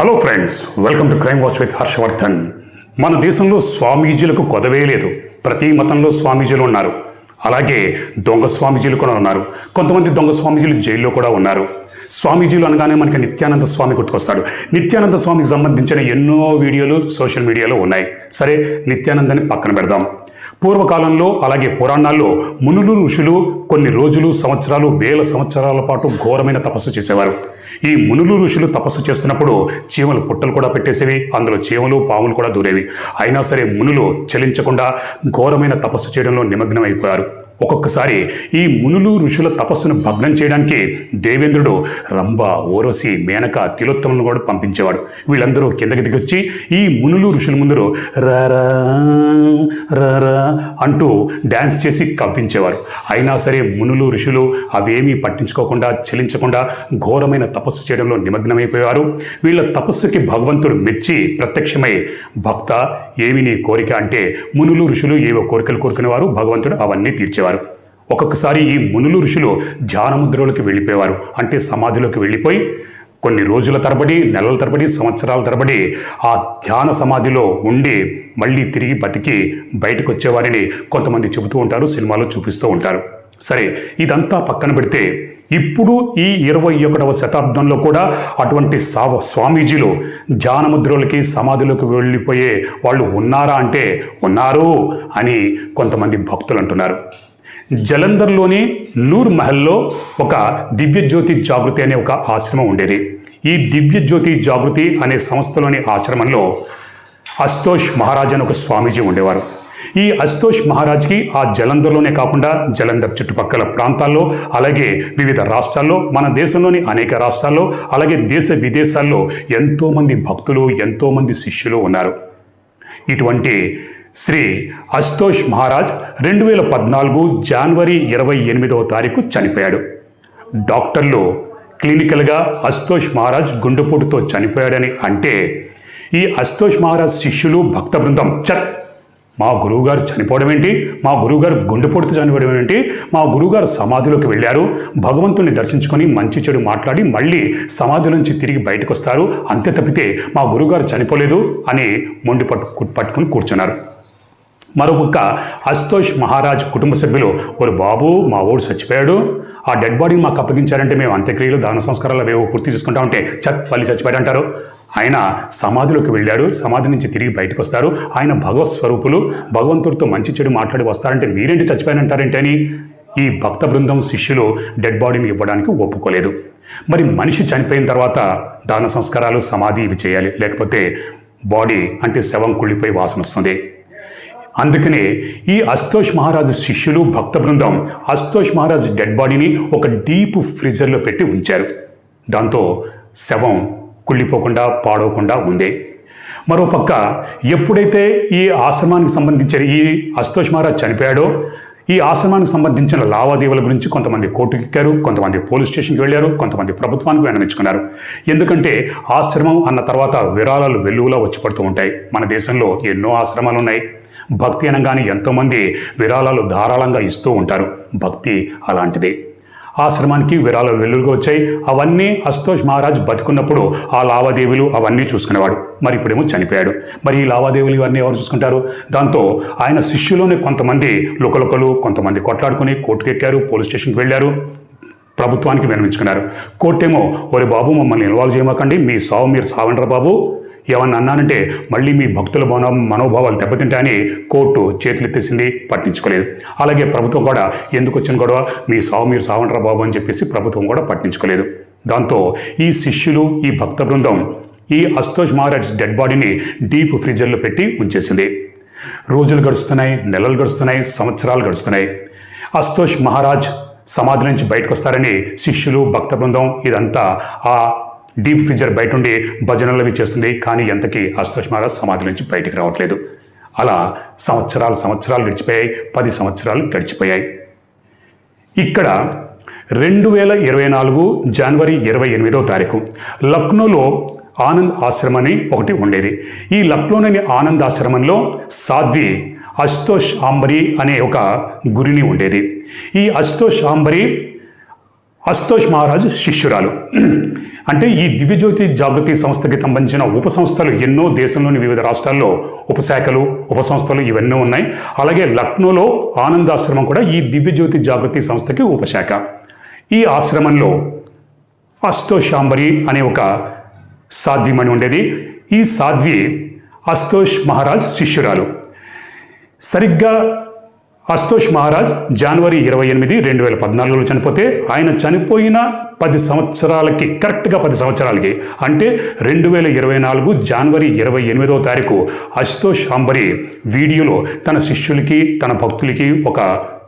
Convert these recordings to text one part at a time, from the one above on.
Hello friends welcome to crime watch with Harshavardhan మన దేశంలో స్వామీజీలకు కొదవే లేదు. ప్రతి మతంలో స్వామీజీలు ఉన్నారు. అలాగే దొంగ స్వామీజీలు కూడా ఉన్నారు. కొంతమంది దొంగ స్వామీజీలు జైల్లో కూడా ఉన్నారు. స్వామీజీలు అనగానే మనకి నిత్యానంద స్వామి గుర్తుకొస్తాడు. నిత్యానంద స్వామికి సంబంధించిన ఎన్నో వీడియోలు సోషల్ మీడియాలో ఉన్నాయి. సరే నిత్యానందని పక్కన పెడదాం. పూర్వకాలంలో అలాగే పురాణాల్లో మునులు ఋషులు కొన్ని రోజులు సంవత్సరాలు వేల సంవత్సరాల పాటు ఘోరమైన తపస్సు చేసేవారు. ఈ మునులు ఋషులు తపస్సు చేస్తున్నప్పుడు చీమలు పుట్టలు కూడా పెట్టేసేవి అందులో చీమలు పాములు కూడా దూరేవి. అయినా సరే మునులు చలించకుండా ఘోరమైన తపస్సు చేయడంలో నిమగ్నమైపోయారు. ఒక్కొక్కసారి ఈ మునులు ఋషుల తపస్సును భగ్నం చేయడానికి దేవేంద్రుడు రంభ ఓరసి మేనక తిలోత్తములను కూడా పంపించేవాడు. వీళ్ళందరూ కిందకి దిగొచ్చి ఈ మునులు ఋషుల ముందరు రారా రారా అంటూ డ్యాన్స్ చేసి కవ్వించేవారు అయినా సరే మునులు ఋషులు అవేమీ పట్టించుకోకుండా చలించకుండా ఘోరమైన తపస్సు చేయడంలో నిమగ్నమైపోయారు వీళ్ళ తపస్సుకి భగవంతుడు మెచ్చి ప్రత్యక్షమై భక్త ఏమి నీ కోరిక? అంటే మునులు ఋషులు ఏవో కోరికలు కోరుకునేవారు. భగవంతుడు అవన్నీ తీర్చేవారు. ఒక్కొక్కసారి ఈ మునులు ఋషులు ధ్యానముద్రలోకి వెళ్ళిపోయేవారు. అంటే సమాధిలోకి వెళ్ళిపోయి కొన్ని రోజుల తరబడి నెలల తరబడి సంవత్సరాల తరబడి ఆ ధ్యాన సమాధిలో ఉండి మళ్ళీ తిరిగి బతికి బయటకు వచ్చేవారిని కొంతమంది చెబుతూ ఉంటారు సినిమాలో చూపిస్తూ ఉంటారు. సరే ఇదంతా పక్కన పెడితే ఇప్పుడు ఈ ఇరవై ఒకటవ శతాబ్దంలో కూడా అటువంటి సావ స్వామీజీలు ధ్యానముద్రలకి సమాధిలోకి వెళ్ళిపోయే వాళ్ళు ఉన్నారా అంటే ఉన్నారు అని కొంతమంది భక్తులు అంటున్నారు. జలంధర్లోని నూర్ మహల్లో ఒక దివ్యజ్యోతి జాగృతి అనే ఒక ఆశ్రమం ఉండేది. ఈ దివ్యజ్యోతి జాగృతి అనే సంస్థలోని ఆశ్రమంలో అస్తోష్ మహారాజ్ అని ఒక స్వామీజీ ఉండేవారు. ఈ అస్తోష్ మహారాజ్కి ఆ జలంధర్లోనే కాకుండా జలంధర్ చుట్టుపక్కల ప్రాంతాల్లో అలాగే వివిధ రాష్ట్రాల్లో మన దేశంలోని అనేక రాష్ట్రాల్లో అలాగే దేశ విదేశాల్లో ఎంతోమంది భక్తులు ఎంతోమంది శిష్యులు ఉన్నారు. ఇటువంటి శ్రీ అశుతోష్ మహారాజ్ రెండు వేల పద్నాలుగు జనవరి ఇరవై ఎనిమిదవ తారీఖు చనిపోయాడు. డాక్టర్లు క్లినికల్గా అశుతోష్ మహారాజ్ గుండెపోటుతో చనిపోయాడని అంటే ఈ అశుతోష్ మహారాజ్ శిష్యులు భక్త బృందం చట్ మా గురువుగారు చనిపోవడం ఏంటి? మా గురువుగారు గుండెపోటుతో చనిపోవడం ఏంటి? మా గురువుగారు సమాధిలోకి వెళ్ళారు. భగవంతుని దర్శించుకొని మంచి చెడు మాట్లాడి మళ్ళీ సమాధి నుంచి తిరిగి బయటకు వస్తారు అంతే తప్పితే మా గురువుగారు చనిపోలేదు అని మొండి పట్టు పట్టుకుని కూర్చున్నారు. మరొక అశుతోష్ మహారాజ్ కుటుంబ సభ్యులు ఒక బాబు మా ఊడు చచ్చిపోయాడు. ఆ డెడ్ బాడీని మాకు అప్పగించారంటే మేము అంత్యక్రియలు దాన సంస్కారాలు అవేవో పూర్తి చేసుకుంటా ఉంటే చత్ పల్లి చచ్చిపోయాడు అంటారు ఆయన సమాధిలోకి వెళ్ళాడు. సమాధి నుంచి తిరిగి బయటకు వస్తారు. ఆయన భగవత్ స్వరూపులు భగవంతుడితో మంచి చెడు మాట్లాడి వస్తారంటే మీరేంటి చచ్చిపోయానంటారేంటి అని ఈ భక్త బృందం శిష్యులు డెడ్ బాడీని ఇవ్వడానికి ఒప్పుకోలేదు. మరి మనిషి చనిపోయిన తర్వాత దాన సంస్కారాలు సమాధి ఇవి చేయాలి. లేకపోతే బాడీ అంటే శవం కుళ్ళిపోయి వాసన వస్తుంది. అందుకనే ఈ అస్తోష్ మహారాజు శిష్యులు భక్త బృందం అస్తోష్ మహారాజు డెడ్ బాడీని ఒక డీప్ ఫ్రీజర్లో పెట్టి ఉంచారు. దాంతో శవం కుళ్ళిపోకుండా పాడవకుండా ఉంది. మరోపక్క ఎప్పుడైతే ఈ ఆశ్రమానికి సంబంధించిన ఈ అస్తోష్ మహారాజ్ చనిపోయాడో ఈ ఆశ్రమానికి సంబంధించిన లావాదేవీల గురించి కొంతమంది కోర్టుకి ఎక్కారు కొంతమంది పోలీస్ స్టేషన్కి వెళ్ళారు కొంతమంది ప్రభుత్వానికి విన్నవించుకున్నారు ఎందుకంటే ఆశ్రమం అన్న తర్వాత విరాళాలు వెల్లువలా వచ్చి పడుతూ ఉంటాయి. మన దేశంలో ఎన్నో ఆశ్రమాలు ఉన్నాయి. భక్తి అనగానే ఎంతోమంది విరాళాలు ధారాళంగా ఇస్తూ ఉంటారు. భక్తి అలాంటిది. ఆశ్రమానికి విరాళాలు వెల్లులుగా వచ్చాయి. అవన్నీ అస్తోష్ మహారాజ్ బతుకున్నప్పుడు ఆ లావాదేవీలు అవన్నీ చూసుకునేవాడు. మరి ఇప్పుడేమో చనిపోయాడు. మరి ఈ లావాదేవీలు ఇవన్నీ ఎవరు చూసుకుంటారు? దాంతో ఆయన శిష్యులోనే కొంతమంది లుకలుకలు కొంతమంది కొట్లాడుకుని కోర్టుకెక్కారు పోలీస్ స్టేషన్కి వెళ్ళారు. ప్రభుత్వానికి వినమించుకున్నారు కోర్టేమో ఒరే బాబు మమ్మల్ని ఇన్వాల్వ్ చేయమాకండి. మీ సావు మీరు సావండ్రా బాబు. ఏమన్నా అన్నానంటే మళ్ళీ మీ భక్తుల మనో మనోభావాలు దెబ్బతింటాయని కోర్టు చేతులెత్తేసింది పట్టించుకోలేదు. అలాగే ప్రభుత్వం కూడా ఎందుకు వచ్చిన గొడవ? మీ సావు మీరు సావంట్రా బాబు అని చెప్పేసి ప్రభుత్వం కూడా పట్టించుకోలేదు. దాంతో ఈ శిష్యులు ఈ భక్త బృందం ఈ అస్తోష్ మహారాజ్ డెడ్ బాడీని డీప్ ఫ్రిజర్లో పెట్టి ఉంచేసింది. రోజులు గడుస్తున్నాయి నెలలు గడుస్తున్నాయి సంవత్సరాలు గడుస్తున్నాయి. అస్తోష్ మహారాజ్ సమాధి నుంచి బయటకు వస్తారని శిష్యులు భక్త బృందం ఇదంతా ఆ డీప్ ఫ్రీజర్ బయట ఉండి భజనలు చేస్తుంది కానీ ఎంతకీ అస్తోష్ మహారాజ్ సమాధి నుంచి బయటికి రావట్లేదు. అలా సంవత్సరాలు సంవత్సరాలు గడిచిపోయాయి పది సంవత్సరాలు గడిచిపోయాయి. ఇక్కడ రెండు వేల ఇరవై నాలుగు జనవరి ఇరవై ఎనిమిదో తారీఖు లక్నోలో ఆనంద్ ఆశ్రమం అని ఒకటి ఉండేది. ఈ లక్నోలోని ఆనంద్ ఆశ్రమంలో సాధ్వి అశుతోష్ ఆంబరి అనే ఒక గురిని ఉండేది. ఈ అశుతోష్ ఆంబరి అస్తోష్ మహారాజ్ శిష్యురాలు. అంటే ఈ దివ్యజ్యోతి జాగృతి సంస్థకి సంబంధించిన ఉప సంస్థలు ఎన్నో దేశంలోని వివిధ రాష్ట్రాల్లో ఉపశాఖలు ఉప సంస్థలు ఇవన్నీ ఉన్నాయి. అలాగే లక్నోలో ఆనందాశ్రమం కూడా ఈ దివ్యజ్యోతి జాగృతి సంస్థకి ఉపశాఖ. ఈ ఆశ్రమంలో అస్తోషాంబరి అనే ఒక సాధ్వీమణి ఉండేది. ఈ సాధ్వి అస్తోష్ మహారాజ్ శిష్యురాలు. సరిగ్గా అస్తోష్ మహారాజ్ జనవరి ఇరవై ఎనిమిది రెండు వేల పద్నాలుగులో చనిపోతే ఆయన చనిపోయిన పది సంవత్సరాలకి కరెక్ట్గా పది సంవత్సరాలకి అంటే రెండు వేల ఇరవై నాలుగు జనవరి ఇరవై ఎనిమిదవ తారీఖు అశుతోష్ అంబరి వీడియోలో తన శిష్యులకి తన భక్తులకి ఒక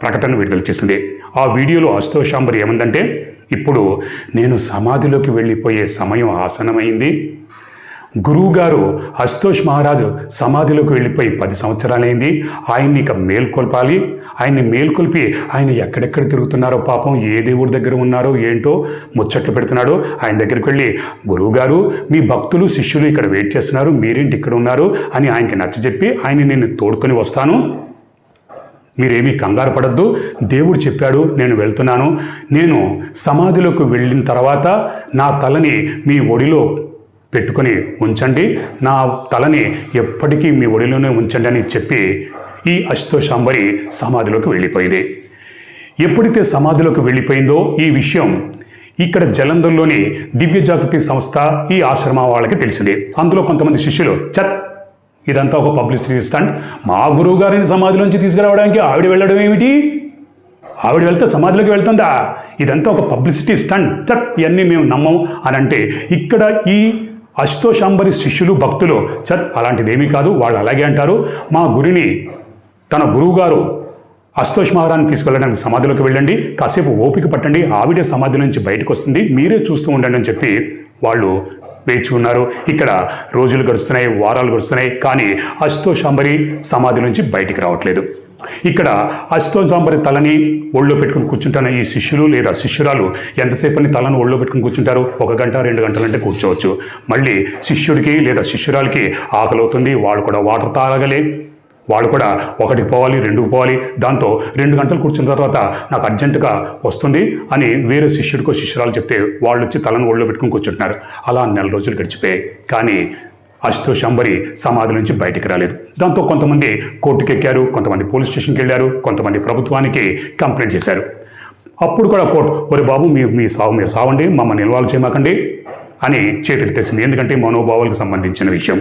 ప్రకటన విడుదల చేసింది. ఆ వీడియోలో అశుతోష్ అంబరి ఏమందంటే ఇప్పుడు నేను సమాధిలోకి వెళ్ళిపోయే సమయం ఆసనమైంది గురువుగారు అశుతోష్ మహారాజు సమాధిలోకి వెళ్ళిపోయి పది సంవత్సరాలైంది. ఆయన్ని ఇక మేల్కొల్పాలి. ఆయన్ని మేల్కొల్పి ఆయన ఎక్కడెక్కడ తిరుగుతున్నారో పాపం ఏ దేవుడి దగ్గర ఉన్నారో ఏంటో ముచ్చట్లు పెడుతున్నాడో. ఆయన దగ్గరికి వెళ్ళి గురువుగారు మీ భక్తులు శిష్యులు ఇక్కడ వెయిట్ చేస్తున్నారు. మీరేంటి ఇక్కడ ఉన్నారు? అని ఆయనకి నచ్చజెప్పి ఆయన నేను తోడుకొని వస్తాను. మీరేమీ కంగారు పడద్దు. దేవుడు చెప్పాడు నేను వెళ్తున్నాను. నేను సమాధిలోకి వెళ్ళిన తర్వాత నా తలని మీ ఒడిలో పెట్టుకొని ఉంచండి. నా తలని ఎప్పటికీ మీ ఒడిలోనే ఉంచండి అని చెప్పి ఈ అశుతోషాంబరి సమాధిలోకి వెళ్ళిపోయింది. ఎప్పుడైతే సమాధిలోకి వెళ్ళిపోయిందో ఈ విషయం ఇక్కడ జలంధర్లోని దివ్య జాగృతి సంస్థ ఈ ఆశ్రమం వాళ్ళకి తెలిసింది. అందులో కొంతమంది శిష్యులు చత్ ఇదంతా ఒక పబ్లిసిటీ స్టంట్. మా గురువు గారిని సమాధిలోంచి తీసుకురావడానికి ఆవిడ వెళ్ళడం ఏమిటి? ఆవిడ వెళ్తే సమాధిలోకి వెళ్తుందా? ఇదంతా ఒక పబ్లిసిటీ స్టంట్. చట్ ఇవన్నీ మేము నమ్మం అని అంటే ఇక్కడ ఈ అశుతోషాంబరి శిష్యులు భక్తులు చత్ అలాంటిదేమీ కాదు వాళ్ళు అలాగే అంటారు. మా గురిని తన గురువుగారు అస్తోష్ మహారాన్ని తీసుకెళ్ళడానికి సమాధిలోకి వెళ్ళండి. కాసేపు ఓపిక పట్టండి. ఆవిడే సమాధి నుంచి బయటకు వస్తుంది. మీరే చూస్తూ ఉండండి అని చెప్పి వాళ్ళు వేచి ఉన్నారు. ఇక్కడ రోజులు గడుస్తున్నాయి వారాలు గడుస్తున్నాయి కానీ అశుతోషాంబరి సమాధి నుంచి బయటికి రావట్లేదు. ఇక్కడ అశ్వజాంబరి తలని ఒళ్ళో పెట్టుకుని కూర్చుంటున్న ఈ శిష్యులు లేదా శిష్యురాలు ఎంతసేపని తలను ఒళ్ళో పెట్టుకుని కూర్చుంటారు? ఒక గంట రెండు గంటలంటే కూర్చోవచ్చు. మళ్ళీ శిష్యుడికి లేదా శిష్యురాలకి ఆకలి అవుతుంది వాళ్ళు కూడా వాటర్ తాగలే. వాళ్ళు కూడా ఒకటికి పోవాలి రెండుకు పోవాలి. దాంతో రెండు గంటలు కూర్చున్న తర్వాత నాకు అర్జెంటుగా వస్తుంది అని వేరే శిష్యుడికో శిష్యురాలు చెప్తే వాళ్ళు వచ్చి తలను ఒళ్ళో పెట్టుకుని కూర్చుంటున్నారు. అలా నెల రోజులు గడిచిపోయాయి. కానీ అశుతోష్ అంబరి సమాధి నుంచి బయటికి రాలేదు. దాంతో కొంతమంది కోర్టుకెక్కారు కొంతమంది పోలీస్ స్టేషన్కి వెళ్ళారు కొంతమంది ప్రభుత్వానికి కంప్లైంట్ చేశారు. అప్పుడు కూడా కోర్టు ఒరే బాబు మీ మీ సావు మీరు సావండి మమ్మల్ని ఇన్వాల్వ్ చేయమాకండి అని చేతులు తెసింది. ఎందుకంటే మనోభావాలకు సంబంధించిన విషయం.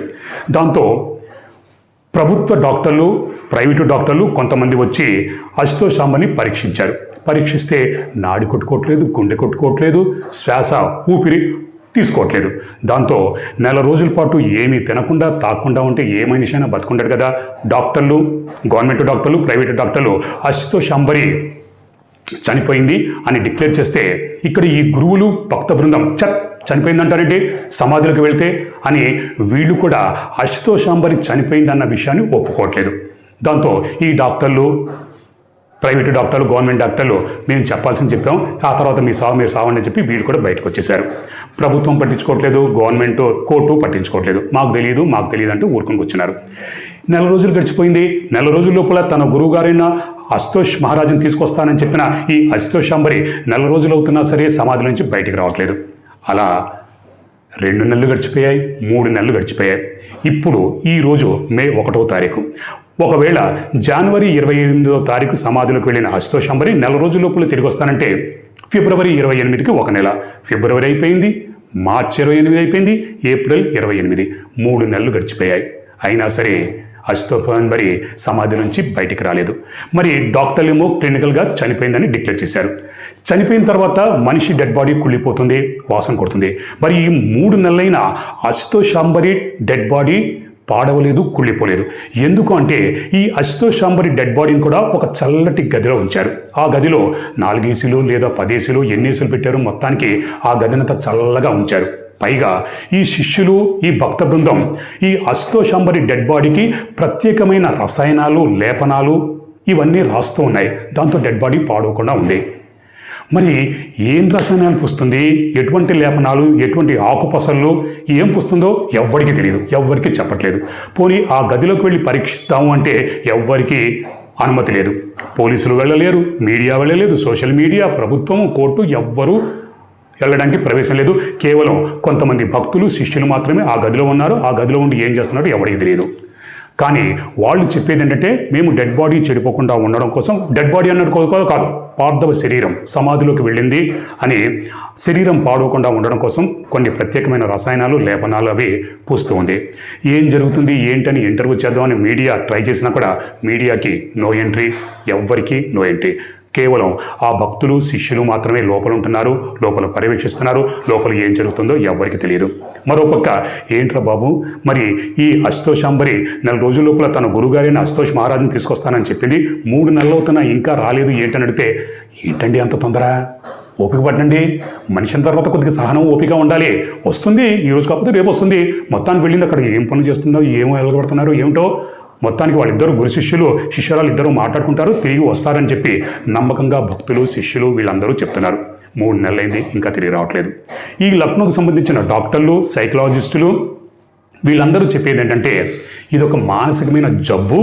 దాంతో ప్రభుత్వ డాక్టర్లు ప్రైవేటు డాక్టర్లు కొంతమంది వచ్చి అశుతోష్ అంబని పరీక్షించారు. పరీక్షిస్తే నాడి కొట్టుకోవట్లేదు గుండె కొట్టుకోవట్లేదు శ్వాస ఊపిరి తీసుకోవట్లేదు. దాంతో నెల రోజుల పాటు ఏమీ తినకుండా తాకుండా ఉంటే ఏ మనిషి అయినా బతుకుంటాడు కదా. డాక్టర్లు గవర్నమెంట్ డాక్టర్లు ప్రైవేట్ డాక్టర్లు అశుతో శంబరి చనిపోయింది అని డిక్లేర్ చేస్తే ఇక్కడ ఈ గురువులు భక్త బృందం చట్ చనిపోయిందంటారండి సమాధులకు వెళ్తే అని వీళ్ళు కూడా అశుతోషాంబరి చనిపోయిందన్న విషయాన్ని ఒప్పుకోవట్లేదు. దాంతో ఈ డాక్టర్లు ప్రైవేట్ డాక్టర్లు గవర్నమెంట్ డాక్టర్లు మేము చెప్పాల్సింది చెప్పాం. ఆ తర్వాత మీ సావు మీరు సావని చెప్పి వీళ్ళు కూడా బయటకు వచ్చేసారు. ప్రభుత్వం పట్టించుకోవట్లేదు గవర్నమెంట్ కోర్టు పట్టించుకోవట్లేదు. మాకు తెలియదు మాకు తెలియదు అంటూ ఊరుకొని కూర్చున్నారు. నెల రోజులు గడిచిపోయింది. నెల రోజుల లోపల తన గురువుగారైన అస్తోష్ మహారాజుని తీసుకొస్తానని చెప్పిన ఈ అస్తోష్ అంబరి నెల రోజులు అవుతున్నా సరే సమాధి నుంచి బయటికి రావట్లేదు. అలా రెండు నెలలు గడిచిపోయాయి మూడు నెలలు గడిచిపోయాయి. ఇప్పుడు ఈరోజు మే ఒకటో తారీఖు. ఒకవేళ జనవరి ఇరవై ఎనిమిదో తారీఖు సమాధిలోకి వెళ్ళిన అశుతోష్ అంబరి నెల రోజుల లోపల తిరిగి వస్తానంటే ఫిబ్రవరి ఇరవై ఎనిమిదికి ఒక నెల. ఫిబ్రవరి అయిపోయింది మార్చి ఇరవై ఎనిమిది అయిపోయింది ఏప్రిల్ ఇరవై ఎనిమిది. మూడు నెలలు గడిచిపోయాయి. అయినా సరే అశుతోష్ సమాధి నుంచి బయటికి రాలేదు. మరి డాక్టర్లు ఏమో క్లినికల్గా చనిపోయిందని డిక్లేర్ చేశారు. చనిపోయిన తర్వాత మనిషి డెడ్ బాడీ కుళ్ళిపోతుంది వాసన కొడుతుంది. మరి ఈ మూడు నెలలైన అశుతోష్ అంబరి డెడ్ బాడీ పాడవలేదు కుళ్ళిపోలేదు. ఎందుకు అంటే ఈ అశుతోషాంబరి డెడ్ బాడీని కూడా ఒక చల్లటి గదిలో ఉంచారు. ఆ గదిలో నాలుగేసీలు లేదా పదేసీలు ఎన్నేసీలు పెట్టారు మొత్తానికి ఆ గదినంత చల్లగా ఉంచారు. పైగా ఈ శిష్యులు ఈ భక్త బృందం ఈ అశుతోషాంబరి డెడ్ బాడీకి ప్రత్యేకమైన రసాయనాలు లేపనాలు ఇవన్నీ రాస్తూ ఉన్నాయి. దాంతో డెడ్ బాడీ పాడవకుండా ఉంది. మరి ఏం రసాయనాలు పుస్తుంది? ఎటువంటి లేపనాలు? ఎటువంటి ఆకుపసళ్ళు? ఏం పుస్తుందో ఎవ్వరికీ తెలియదు. ఎవ్వరికీ చెప్పట్లేదు. పోనీ ఆ గదిలోకి వెళ్ళి పరీక్షిస్తాము అంటే ఎవ్వరికీ అనుమతి లేదు. పోలీసులు వెళ్ళలేరు మీడియా వెళ్ళలేదు సోషల్ మీడియా ప్రభుత్వం కోర్టు ఎవ్వరూ వెళ్ళడానికి ప్రవేశం లేదు. కేవలం కొంతమంది భక్తులు శిష్యులు మాత్రమే ఆ గదిలో ఉన్నారు. ఆ గదిలో ఉండి ఏం చేస్తున్నారో ఎవరికి తెలియదు. కానీ వాళ్ళు చెప్పేది ఏంటంటే మేము డెడ్ బాడీ చెడిపోకుండా ఉండడం కోసం డెడ్ బాడీ అన్నట్టు కో- కాదు పార్థవ శరీరం సమాధిలోకి వెళ్ళింది అని శరీరం పాడవకుండా ఉండడం కోసం కొన్ని ప్రత్యేకమైన రసాయనాలు లేపనాలు అవి పూస్తూ ఉంది. ఏం జరుగుతుంది ఏంటని ఇంటర్వ్యూ చేద్దామని మీడియా ట్రై చేసినా కూడా మీడియాకి నో ఎంట్రీ ఎవ్వరికీ నో ఎంట్రీ కేవలం ఆ భక్తులు శిష్యులు మాత్రమే లోపల ఉంటున్నారు లోపల పర్యవేక్షిస్తున్నారు లోపల ఏం జరుగుతుందో ఎవరికి తెలియదు. మరోపక్క ఏంట్రా బాబు మరి ఈ అశుతోషాంబరి నెల రోజుల లోపల తన గురుగారైన అశుతోష్ మహారాజుని తీసుకొస్తానని చెప్పింది. మూడు నెలలు అవుతున్నా ఇంకా రాలేదు ఏంటని అడిగితే ఏంటండి అంత తొందర? ఓపిక పడండి మనిషిన తర్వాత కొద్దిగా సహనం ఓపిక ఉండాలి. వస్తుంది ఈ రోజు కాకపోతే రేపు వస్తుంది. మొత్తానికి వెళ్ళింది అక్కడ ఏం పనులు చేస్తుందో ఏమో ఎలగబడుతున్నారు ఏమిటో మొత్తానికి వాళ్ళిద్దరు గురు శిష్యులు శిష్యురాలు ఇద్దరు మాట్లాడుకుంటారు తిరిగి వస్తారని చెప్పి నమ్మకంగా భక్తులు శిష్యులు వీళ్ళందరూ చెప్తున్నారు. మూడు నెలలైంది ఇంకా తిరిగి రావట్లేదు. ఈ లక్నోకు సంబంధించిన డాక్టర్లు సైకలాజిస్టులు వీళ్ళందరూ చెప్పేది ఏంటంటే ఇది ఒక మానసికమైన జబ్బు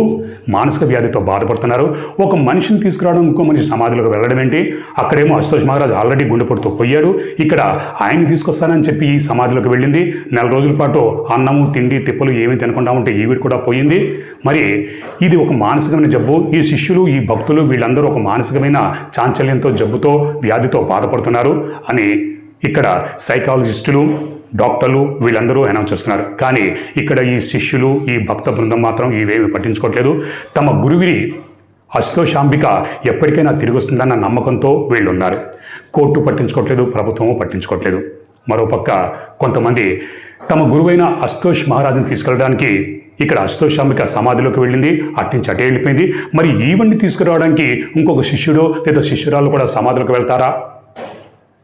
మానసిక వ్యాధితో బాధపడుతున్నారు. ఒక మనిషిని తీసుకురావడం ఇంకో మనిషి సమాధిలోకి వెళ్ళడం ఏంటి? అక్కడేమో అశోష్ మహారాజ్ ఆల్రెడీ గుండెపోటుతో పోయాడు. ఇక్కడ ఆయన్ని తీసుకొస్తానని చెప్పి ఈ సమాధిలోకి వెళ్ళింది. నెల రోజుల పాటు అన్నము తిండి తిప్పలు ఏమీ తినకుండా ఉంటే ఈవిడ కూడా పోయింది. మరి ఇది ఒక మానసికమైన జబ్బు. ఈ శిష్యులు ఈ భక్తులు వీళ్ళందరూ ఒక మానసికమైన చాంచల్యంతో జబ్బుతో వ్యాధితో బాధపడుతున్నారు అని ఇక్కడ సైకాలజిస్టులు డాక్టర్లు వీళ్ళందరూ అనౌన్స్ చేస్తున్నారు. కానీ ఇక్కడ ఈ శిష్యులు ఈ భక్త బృందం మాత్రం ఇవేమి పట్టించుకోవట్లేదు. తమ గురువిని అశుతోషాంబిక ఎప్పటికైనా తిరిగి వస్తుందన్న నమ్మకంతో వీళ్ళు ఉన్నారు కోర్టు పట్టించుకోవట్లేదు ప్రభుత్వము పట్టించుకోవట్లేదు. మరోపక్క కొంతమంది తమ గురువైన అశుతోష్ మహారాజుని తీసుకెళ్ళడానికి ఇక్కడ అశుతోషాంబిక సమాధిలోకి వెళ్ళింది. అట్నుంచి అటే వెళ్ళిపోయింది. మరి ఈవెంట్ని తీసుకురావడానికి ఇంకొక శిష్యుడో లేదా శిష్యురాలు కూడా సమాధిలోకి వెళ్తారా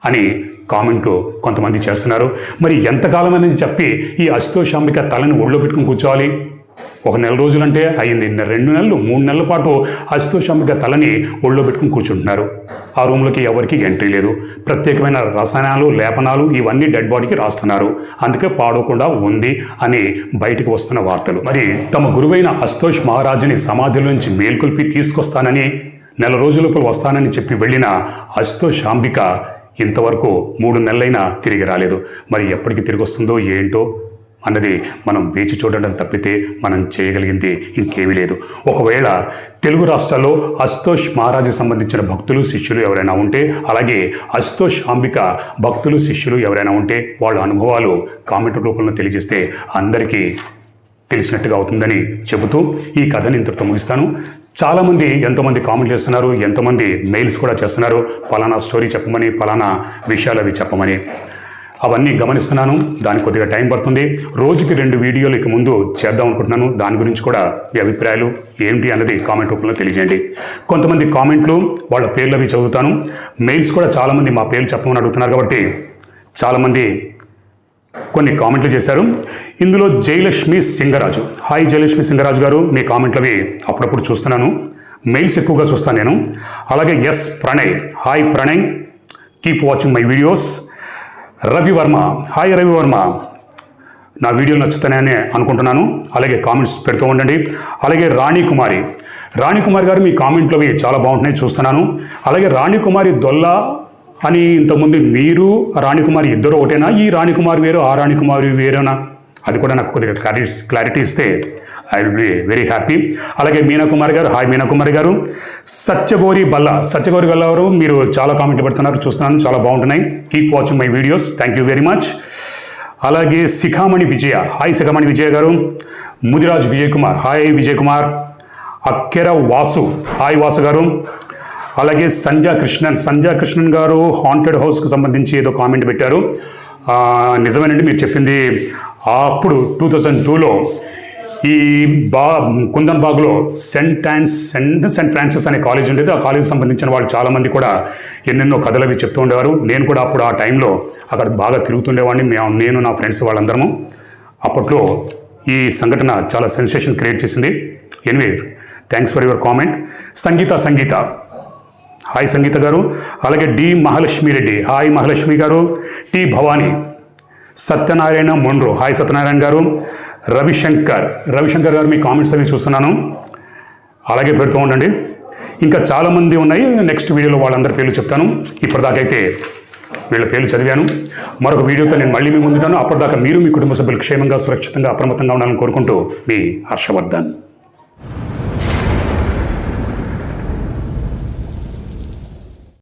అని కామెంట్లు కొంతమంది చేస్తున్నారు. మరి ఎంతకాలం అనేది చెప్పి ఈ అశుతోషాంబిక తలని ఒళ్ళో పెట్టుకుని కూర్చోవాలి? ఒక నెల రోజులంటే అయింది రెండు నెలలు మూడు నెలల పాటు అశుతోషాంబిక తలని ఒళ్ళో పెట్టుకుని కూర్చుంటున్నారు. ఆ రూమ్లోకి ఎవరికి ఎంట్రీ లేదు. ప్రత్యేకమైన రసాయనాలు లేపనాలు ఇవన్నీ డెడ్ బాడీకి రాస్తున్నారు. అందుకే పాడవకుండా ఉంది అని బయటకు వస్తున్న వార్తలు. మరి తమ గురువైన అశుతోష్ మహారాజుని సమాధిలో నుంచి మేల్కొల్పి తీసుకొస్తానని నెల రోజులపై వస్తానని చెప్పి వెళ్ళిన అశుతోష్ అంబిక ఇంతవరకు మూడు నెలలైనా తిరిగి రాలేదు. మరి ఎప్పటికి తిరిగి వస్తుందో ఏంటో అన్నది మనం వేచి చూడడం తప్పితే మనం చేయగలిగింది ఇంకేమీ లేదు. ఒకవేళ తెలుగు రాష్ట్రాల్లో అశుతోష్ మహారాజు సంబంధించిన భక్తులు శిష్యులు ఎవరైనా ఉంటే అలాగే అశుతోష్ అంబిక భక్తులు శిష్యులు ఎవరైనా ఉంటే వాళ్ళ అనుభవాలు కామెంట్ రూపంలో తెలియజేస్తే అందరికీ తెలిసినట్టుగా అవుతుందని చెబుతూ ఈ కథని ఇంతటితో ముగిస్తాను. చాలామంది ఎంతోమంది కామెంట్ చేస్తున్నారు ఎంతోమంది మెయిల్స్ కూడా చేస్తున్నారు. ఫలానా స్టోరీ చెప్పమని ఫలానా విషయాలు అవి చెప్పమని. అవన్నీ గమనిస్తున్నాను దానికి కొద్దిగా టైం పడుతుంది. రోజుకి రెండు వీడియోలు ఇక ముందు చేద్దాం అనుకుంటున్నాను. దాని గురించి కూడా మీ అభిప్రాయాలు ఏంటి అన్నది కామెంట్ రూపంలో తెలియజేయండి. కొంతమంది కామెంట్లు వాళ్ళ పేర్లు అవి చదువుతాను. మెయిల్స్ కూడా చాలామంది మా పేర్లు చెప్పమని అడుగుతున్నారు కాబట్టి చాలామంది కొన్ని కామెంట్లు చేశారు. ఇందులో జయలక్ష్మి సింగరాజు. హాయ్ జయలక్ష్మి సింగరాజు గారు మీ కామెంట్లు అవి అప్పుడప్పుడు చూస్తున్నాను. మెయిల్స్ ఎక్కువగా చూస్తాను నేను. అలాగే S Pranay. Hi Pranay. Keep watching my videos. Ravivarma hi Ravivarma నా వీడియోలు నచ్చుతాయని అనుకుంటున్నాను. అలాగే కామెంట్స్ పెడుతూ ఉండండి. అలాగే రాణి కుమారి. రాణి కుమారి గారు మీ కామెంట్లు అవి చాలా బాగుంటున్నాయి చూస్తున్నాను. అలాగే రాణి కుమారి దొల్లా అని ఇంతకుముందు మీరు రాణికుమారి ఇద్దరు ఒకటేనా? ఈ రాణికుమారి వేరు ఆ రాణికుమారి వేరేనా? అది కూడా నాకు కొద్దిగా క్లారిటీ క్లారిటీ ఇస్తే I will be very happy. అలాగే మీనాకుమారి గారు హాయ్ మీనాకుమారి గారు. సత్యగోరి బల్ల సత్యగోరి బల్ల గారు మీరు చాలా కామెంట్ పెడుతున్నారు చూస్తున్నాను చాలా బాగుంటున్నాయి. Keep watching my videos thank you very much అలాగే Shikhamani Vijaya hi Shikhamani Vijaya garu. Mudiraj Vijay Kumar hi Vijay Kumar Akkera Vasu hi Vasu garu. అలాగే సంధ్యా కృష్ణన్. సంధ్యా కృష్ణన్ గారు హాంటెడ్ హౌస్కి సంబంధించి ఏదో కామెంట్ పెట్టారు. నిజమేనండి మీరు చెప్పింది. అప్పుడు టూ థౌజండ్ టూలో ఈ బా Kundan బాగ్లో saint and saint saint Francis అనే కాలేజ్ ఉండేది. ఆ కాలేజ్ సంబంధించిన వాళ్ళు చాలామంది కూడా ఎన్నెన్నో కథలు అవి చెప్తూ ఉండేవారు. నేను కూడా అప్పుడు ఆ టైంలో అక్కడ బాగా తిరుగుతుండేవాడిని. మేము నేను నా ఫ్రెండ్స్ వాళ్ళందరము. అప్పట్లో ఈ సంఘటన చాలా సెన్సేషన్ క్రియేట్ చేసింది. Anyway thanks for your comment Sangeetha Sangeetha. Hi Sangeetha garu. అలాగే D Mahalakshmi Reddy hi Mahalakshmi garu. T Bhavani. Satyanarayana Mondru hi Satyanarayana garu. Ravishankar. Ravishankar గారు మీ కామెంట్స్ అవి చూస్తున్నాను. అలాగే పెడుతూ ఉండండి. ఇంకా చాలామంది ఉన్నాయి. నెక్స్ట్ వీడియోలో వాళ్ళందరి పేర్లు చెప్తాను. ఇప్పటిదాకైతే వీళ్ళ పేర్లు చదివాను. మరొక వీడియోతో నేను మళ్ళీ మీ ముందుంటాను. అప్పటిదాకా మీరు మీ కుటుంబ సభ్యులు క్షేమంగా సురక్షితంగా అప్రమత్తంగా ఉండాలని కోరుకుంటూ మీ హర్షవర్ధన్.